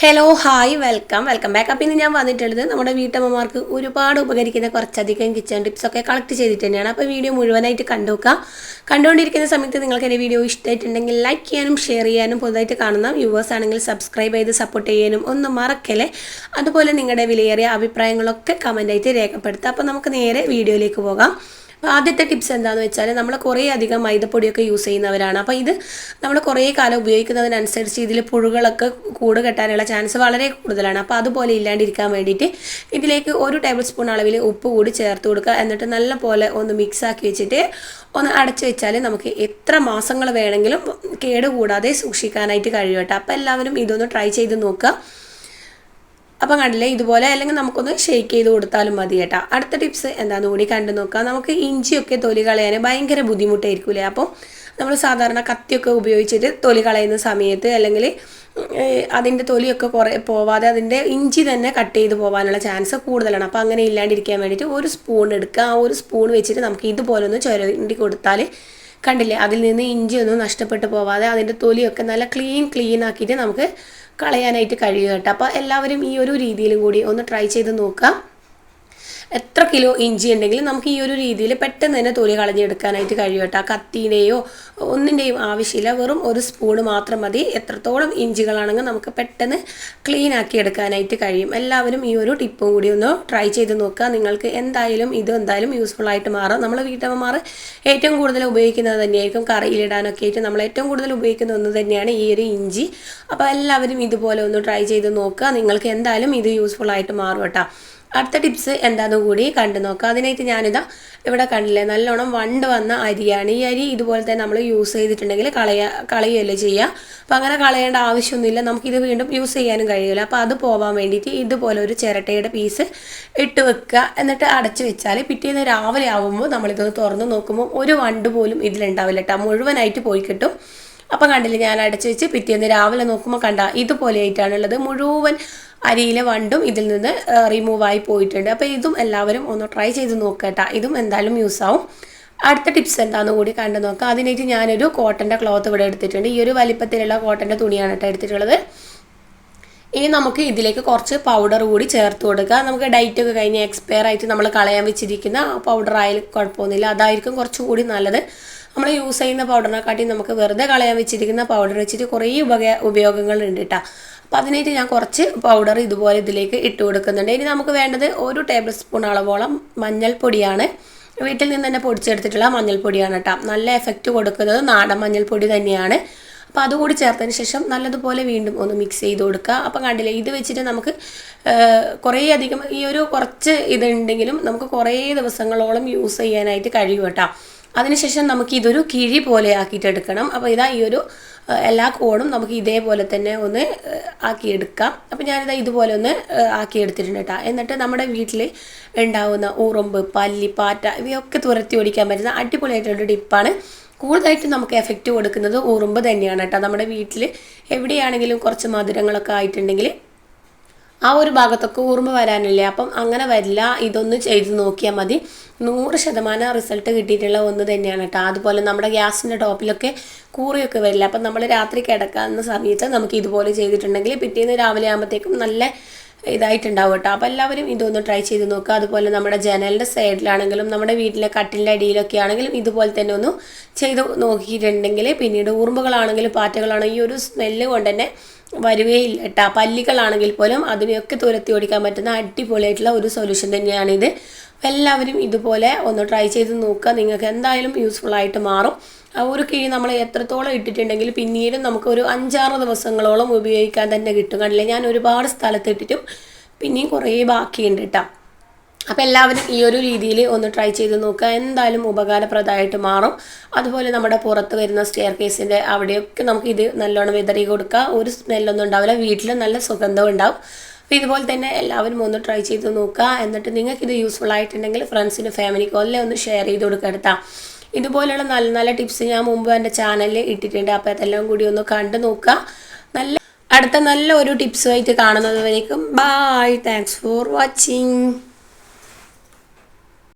Hello hi welcome welcome back അപ്പം ഇന്ന് ഞാൻ വന്നിട്ടുള്ളത് നമ്മുടെ വീട്ടമ്മമാർക്ക് ഒരുപാട് ഉപകരിക്കുന്ന കുറച്ചധികം കിച്ചൺ ടിപ്സൊക്കെ കളക്ട് ചെയ്തിട്ട് തന്നെയാണ്. അപ്പോൾ വീഡിയോ മുഴുവനായിട്ട് കണ്ടു നോക്കാം കണ്ടുകൊണ്ടിരിക്കുന്ന സമയത്ത് നിങ്ങൾക്ക് എന്റെ വീഡിയോ ഇഷ്ടമായിട്ടുണ്ടെങ്കിൽ ലൈക്ക് ചെയ്യാനും ഷെയർ ചെയ്യാനും പുതുതായിട്ട് കാണുന്ന വ്യൂവേഴ്സ് ആണെങ്കിൽ സബ്സ്ക്രൈബ് ചെയ്ത് സപ്പോർട്ട് ചെയ്യാനും ഒന്നും മറക്കല്ലേ? അതുപോലെ നിങ്ങളുടെ വിലയേറിയ അഭിപ്രായങ്ങളൊക്കെ കമന്റായിട്ട് രേഖപ്പെടുത്തുക. അപ്പോൾ നമുക്ക് നേരെ വീഡിയോയിലേക്ക് പോകാം. അപ്പോൾ ആദ്യത്തെ ടിപ്സ് എന്താണെന്ന് വെച്ചാൽ നമ്മൾ കുറേ അധികം മൈദപ്പൊടിയൊക്കെ യൂസ് ചെയ്യുന്നവരാണ്. അപ്പോൾ ഇത് നമ്മൾ കുറേ കാലം ഉപയോഗിക്കുന്നതിനനുസരിച്ച് ഇതിൽ പുഴുകളൊക്കെ കൂട് കെട്ടാനുള്ള ചാൻസ് വളരെ കൂടുതലാണ്. അപ്പോൾ അതുപോലെ ഇല്ലാണ്ടിരിക്കാൻ വേണ്ടിയിട്ട് ഇതിലേക്ക് ഒരു ടേബിൾ സ്പൂൺ അളവിൽ ഉപ്പ് കൂടി ചേർത്ത് കൊടുക്കുക. എന്നിട്ട് നല്ല പോലെ ഒന്ന് മിക്സ് ആക്കി വെച്ചിട്ട് ഒന്ന് അടച്ചു വെച്ചാൽ നമുക്ക് എത്ര മാസങ്ങൾ വേണമെങ്കിലും കേടുകൂടാതെ സൂക്ഷിക്കാനായിട്ട് കഴിയും കേട്ടോ. അപ്പോൾ എല്ലാവരും ഇതൊന്ന് ട്രൈ ചെയ്ത് നോക്കുക. അപ്പം കണ്ടില്ലേ ഇതുപോലെ അല്ലെങ്കിൽ നമുക്കൊന്ന് ഷെയ്ക്ക് ചെയ്ത് കൊടുത്താലും മതി കേട്ടോ. അടുത്ത ടിപ്സ് എന്താണെന്ന് കൂടി കണ്ടു നോക്കാം. നമുക്ക് ഇഞ്ചിയൊക്കെ തൊലി കളയാൻ ഭയങ്കര ബുദ്ധിമുട്ടായിരിക്കില്ലേ അപ്പോൾ നമ്മൾ സാധാരണ കത്തിയൊക്കെ ഉപയോഗിച്ചിട്ട് തൊലി കളയുന്ന സമയത്ത് അല്ലെങ്കിൽ അതിന്റെ തൊലിയൊക്കെ കുറേ പോവാതെ അതിന്റെ ഇഞ്ചി തന്നെ കട്ട് ചെയ്ത് പോകാനുള്ള ചാൻസ് കൂടുതലാണ്. അപ്പോൾ അങ്ങനെ ഇല്ലാണ്ടിരിക്കാൻ വേണ്ടിയിട്ട് ഒരു സ്പൂൺ എടുക്കുക. ആ ഒരു സ്പൂൺ വെച്ചിട്ട് നമുക്ക് ഇതുപോലെ ഒന്ന് ചുരണ്ടി കൊടുത്താൽ കണ്ടില്ലേ? അതിൽ നിന്ന് ഇഞ്ചി ഒന്നും നഷ്ടപ്പെട്ടു പോവാതെ അതിന്റെ തൊലിയൊക്കെ നല്ല ക്ലീൻ ക്ലീൻ ആക്കിയിട്ട് നമുക്ക് കളയാനായിട്ട് കഴിയും കേട്ടോ. അപ്പോൾ എല്ലാവരും ഈ ഒരു രീതിയിലും കൂടി ഒന്ന് ട്രൈ ചെയ്ത് നോക്കാം എത്ര കിലോ ഇഞ്ചി ഉണ്ടെങ്കിലും നമുക്ക് ഈ ഒരു രീതിയിൽ പെട്ടെന്ന് തന്നെ തൊലി കളഞ്ഞെടുക്കാനായിട്ട് കഴിയും കേട്ടോ. കത്തിയുടെയോ ഒന്നിന്റെയും ആവശ്യമില്ല. വെറും ഒരു സ്പൂൺ മാത്രം മതി. എത്രത്തോളം ഇഞ്ചികളാണെങ്കിൽ നമുക്ക് പെട്ടെന്ന് ക്ലീൻ ആക്കി എടുക്കാനായിട്ട് കഴിയും. എല്ലാവരും ഈ ഒരു ടിപ്പും കൂടി ഒന്ന് ട്രൈ ചെയ്ത് നോക്കുക. നിങ്ങൾക്ക് എന്തായാലും ഇത് എന്തായാലും യൂസ്ഫുൾ ആയിട്ട് മാറും. നമ്മൾ വീട്ടമ്മമാർ ഏറ്റവും കൂടുതൽ ഉപയോഗിക്കുന്നത് തന്നെയായിരിക്കും. കറിയിലിടാനൊക്കെ ആയിട്ട് നമ്മൾ ഏറ്റവും കൂടുതൽ ഉപയോഗിക്കുന്ന ഒന്ന് തന്നെയാണ് ഈ ഒരു ഇഞ്ചി. അപ്പോൾ എല്ലാവരും ഇതുപോലെ ഒന്ന് ട്രൈ ചെയ്ത് നോക്കുക. നിങ്ങൾക്ക് എന്തായാലും ഇത് യൂസ്ഫുൾ ആയിട്ട് മാറും കേട്ടോ. അടുത്ത ടിപ്സ് എന്താണെന്ന് കൂടി കണ്ടു നോക്കാം. അതിനായിട്ട് ഞാനിതാ ഇവിടെ കണ്ടില്ലേ നല്ലോണം വണ്ട് വന്ന അരിയാണ്. ഈ അരി ഇതുപോലെ തന്നെ നമ്മൾ യൂസ് ചെയ്തിട്ടുണ്ടെങ്കിൽ കളയ കളയുകയല്ലേ ചെയ്യുക അപ്പോൾ അങ്ങനെ കളയേണ്ട ആവശ്യമൊന്നുമില്ല. നമുക്കിത് വീണ്ടും യൂസ് ചെയ്യാനും കഴിയില്ല. അപ്പോൾ അത് പോകാൻ വേണ്ടിയിട്ട് ഇതുപോലെ ഒരു ചിരട്ടയുടെ പീസ് ഇട്ട് വെക്കുക. എന്നിട്ട് അടച്ചു വെച്ചാൽ പിറ്റേന്ന് രാവിലെ ആകുമ്പോൾ നമ്മളിതൊന്ന് തുറന്ന് നോക്കുമ്പോൾ ഒരു വണ്ട് പോലും ഇതിലുണ്ടാവില്ല കേട്ടോ മുഴുവനായിട്ട് പോയി കിട്ടും. അപ്പം കണ്ടില്ല ഞാൻ അടച്ചു വെച്ച് പിറ്റേന്ന് രാവിലെ നോക്കുമ്പോൾ കണ്ട ഇതുപോലെ ആയിട്ടാണുള്ളത് മുഴുവൻ അരിയിലെ വണ്ടും ഇതിൽ നിന്ന് റിമൂവായി പോയിട്ടുണ്ട്. അപ്പോൾ ഇതും എല്ലാവരും ഒന്ന് ട്രൈ ചെയ്ത് നോക്കട്ടെ. ഇതും എന്തായാലും യൂസ് ആവും. അടുത്ത ടിപ്സ് എന്താണെന്ന് കൂടി കണ്ടു നോക്കാം. അതിനായിട്ട് ഞാനൊരു കോട്ടന്റെ ക്ലോത്ത് ഇവിടെ എടുത്തിട്ടുണ്ട്. ഈ ഒരു വലിപ്പത്തിലുള്ള കോട്ടന്റെ തുണിയാണ് കേട്ടോ എടുത്തിട്ടുള്ളത്. ഇനി നമുക്ക് ഇതിലേക്ക് കുറച്ച് പൗഡർ കൂടി ചേർത്ത് കൊടുക്കുക നമുക്ക് ഡൈറ്റ് ഒക്കെ കഴിഞ്ഞ് എക്സ്പയർ ആയിട്ട് നമ്മൾ കളയാൻ വെച്ചിരിക്കുന്ന പൗഡർ ആയാലും കുഴപ്പമൊന്നുമില്ല. അതായിരിക്കും കുറച്ചുകൂടി നല്ലത്. നമ്മൾ യൂസ് ചെയ്യുന്ന പൗഡറിനെക്കാട്ടി നമുക്ക് വെറുതെ കളയാൻ വെച്ചിരിക്കുന്ന പൗഡർ വെച്ചിട്ട് കുറേ ഉപയോഗങ്ങളുണ്ട് കേട്ടോ. അപ്പോൾ അതിനായിട്ട് ഞാൻ കുറച്ച് പൗഡർ ഇതുപോലെ ഇതിലേക്ക് ഇട്ട് കൊടുക്കുന്നുണ്ട്. ഇനി നമുക്ക് വേണ്ടത് ഒരു ടേബിൾ സ്പൂൺ അളവോളം മഞ്ഞൾപ്പൊടിയാണ്. വീട്ടിൽ നിന്ന് തന്നെ പൊടിച്ചെടുത്തിട്ടുള്ള മഞ്ഞൾപ്പൊടിയാണ് കേട്ടോ നല്ല എഫക്റ്റ് കൊടുക്കുന്നത് നാടൻ മഞ്ഞൾപ്പൊടി തന്നെയാണ്. അപ്പോൾ അതുകൂടി ചേർത്തതിന് ശേഷം നല്ലതുപോലെ വീണ്ടും ഒന്ന് മിക്സ് ചെയ്ത് കൊടുക്കുക. അപ്പം കണ്ടില്ലേ ഇത് വെച്ചിട്ട് നമുക്ക് കുറേ അധികം ഈ ഒരു കുറച്ച് ഇതുണ്ടെങ്കിലും നമുക്ക് കുറേ ദിവസങ്ങളോളം യൂസ് ചെയ്യാനായിട്ട് കഴിയും കേട്ടോ അതിനുശേഷം നമുക്ക് ഇതൊരു കിഴി പോലെ ആക്കിയിട്ട് എടുക്കണം അപ്പോൾ ഇതാ ഈ ഒരു എല്ലാ കോണും നമുക്ക് ഇതേപോലെ തന്നെ ഒന്ന് ആക്കിയെടുക്കാം. അപ്പോൾ ഞാനിതാ ഇതുപോലെ ഒന്ന് ആക്കിയെടുത്തിട്ടുണ്ട് കേട്ടോ എന്നിട്ട് നമ്മുടെ വീട്ടിൽ ഉണ്ടാവുന്ന ഉറുമ്പ് പല്ലി പാറ്റ ഇവയൊക്കെ തുരത്തി ഓടിക്കാൻ പറ്റുന്ന അടിപൊളിയായിട്ടുള്ള ടിപ്പാണ്. കൂടുതലായിട്ട് നമുക്ക് എഫക്റ്റ് കൊടുക്കുന്നത് ഉറുമ്പ് തന്നെയാണ് കേട്ടോ നമ്മുടെ വീട്ടിൽ എവിടെയാണെങ്കിലും കുറച്ച് മധുരങ്ങളൊക്കെ ആയിട്ടുണ്ടെങ്കിൽ ആ ഒരു ഭാഗത്തൊക്കെ ഓർമ്മ വരാനില്ല? അപ്പം അങ്ങനെ വരില്ല. ഇതൊന്ന് ചെയ്ത് നോക്കിയാൽ മതി. നൂറ് ശതമാനം റിസൾട്ട് കിട്ടിയിട്ടുള്ള ഒന്ന് തന്നെയാണ് കേട്ടോ. അതുപോലെ നമ്മുടെ ഗ്യാസിന്റെ ടോപ്പിലൊക്കെ കൂറിയൊക്കെ വരില്ല. അപ്പം നമ്മൾ രാത്രി കിടക്കാവുന്ന സമയത്ത് നമുക്ക് ഇതുപോലെ ചെയ്തിട്ടുണ്ടെങ്കിൽ പിറ്റേന്ന് രാവിലെ ആകുമ്പോഴത്തേക്കും നല്ല ഇതായിട്ടുണ്ടാവും കേട്ടോ. അപ്പോൾ എല്ലാവരും ഇതൊന്ന് ട്രൈ ചെയ്ത് നോക്കുക അതുപോലെ നമ്മുടെ ജനലിന്റെ സൈഡിലാണെങ്കിലും നമ്മുടെ വീട്ടിലെ കട്ടിലിന്റെ അടിയിലൊക്കെ ആണെങ്കിലും ഇതുപോലെ തന്നെ ഒന്ന് ചെയ്ത് നോക്കിയിട്ടുണ്ടെങ്കിൽ പിന്നീട് ഉറുമ്പുകളാണെങ്കിലും പാറ്റകളാണെങ്കിലും ഈ ഒരു സ്മെല്ല് കൊണ്ട് തന്നെ വരുകയില്ല കേട്ടോ. പല്ലികളാണെങ്കിൽ പോലും അതിനെയൊക്കെ തുരത്തി ഓടിക്കാൻ പറ്റുന്ന അടിപൊളിയായിട്ടുള്ള ഒരു സൊല്യൂഷൻ തന്നെയാണിത്. എല്ലാവരും ഇതുപോലെ ഒന്ന് ട്രൈ ചെയ്ത് നോക്കുക. നിങ്ങൾക്ക് എന്തായാലും യൂസ്ഫുൾ ആയിട്ട് മാറും. ആ ഒരു കിഴി നമ്മൾ എത്രത്തോളം ഇട്ടിട്ടുണ്ടെങ്കിൽ പിന്നീട് നമുക്ക് ഒരു അഞ്ചാറ് ദിവസങ്ങളോളം ഉപയോഗിക്കാൻ തന്നെ കിട്ടും. കണ്ടില്ലേ? ഞാൻ ഒരുപാട് സ്ഥലത്ത് ഇട്ടിട്ടും പിന്നെയും കുറേ ബാക്കിയുണ്ട് കേട്ടോ അപ്പം എല്ലാവരും ഈ ഒരു രീതിയിൽ ഒന്ന് ട്രൈ ചെയ്ത് നോക്കുക. എന്തായാലും ഉപകാരപ്രദമായിട്ട് മാറും. അതുപോലെ നമ്മുടെ പുറത്ത് വരുന്ന സ്റ്റെയർ കേസിന്റെ അവിടെയൊക്കെ നമുക്ക് ഇത് നല്ലോണം വിതറി കൊടുക്കുക. ഒരു സ്മെല്ലൊന്നും ഉണ്ടാവില്ല. വീട്ടിൽ നല്ല സുഗന്ധം ഉണ്ടാവും. അപ്പോൾ ഇതുപോലെ തന്നെ എല്ലാവരും ഒന്ന് ട്രൈ ചെയ്ത് നോക്കുക. എന്നിട്ട് നിങ്ങൾക്ക് ഇത് യൂസ്ഫുൾ ആയിട്ടുണ്ടെങ്കിൽ ഫ്രണ്ട്സിനും ഫാമിലിക്കും എല്ലാം ഒന്ന് ഷെയർ ചെയ്ത് കൊടുക്കുക എടുത്താൽ ഇതുപോലെയുള്ള നല്ല നല്ല ടിപ്സ് ഞാൻ മുമ്പ് എന്റെ ചാനലിൽ ഇട്ടിട്ടുണ്ട്. അപ്പോൾ അതെല്ലാം കൂടി ഒന്ന് കണ്ടു നോക്കുക. നല്ല അടുത്ത നല്ല ഒരു ടിപ്സുമായിട്ട് കാണുന്നത് വരേക്കും ബായ് താങ്ക്സ് ഫോർ വാച്ചിങ്